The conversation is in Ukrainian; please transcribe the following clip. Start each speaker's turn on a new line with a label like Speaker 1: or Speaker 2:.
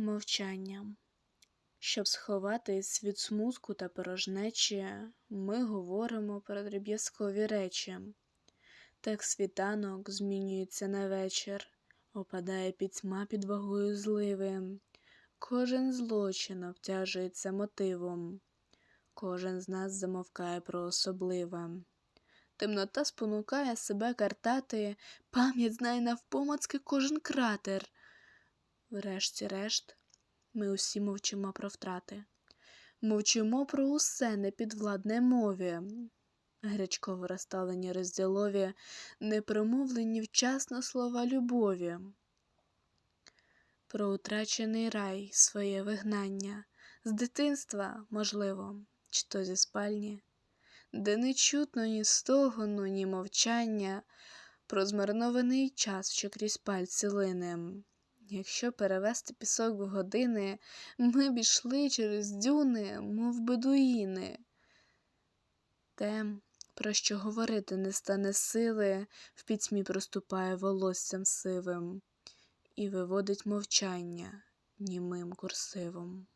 Speaker 1: Мовчання. Щоб сховатись від смутку та порожнечі, ми говоримо про дріб'язкові речі. Так світанок змінюється на вечір, опадає пітьма під вагою зливи. Кожен злочин обтяжується мотивом, кожен з нас замовкає про особливе. Темнота спонукає себе картати, пам'ять знає навпомацки кожен кратер. Врешті-решт, ми усі мовчимо про втрати. Мовчимо про усе непідвладне мові. Гречково розставлені розділові, непромовлені вчасно слова любові. Про утрачений рай, своє вигнання, з дитинства, можливо, чи то зі спальні, де не чутно ні стогону, ні мовчання, про змарнований час, що крізь пальці лине. Якщо перевести пісок в години, ми б ішли через дюни, мов бедуїни. Те, про що говорити не стане сили, в пітьмі проступає волоссям сивим і виводить мовчання німим курсивом.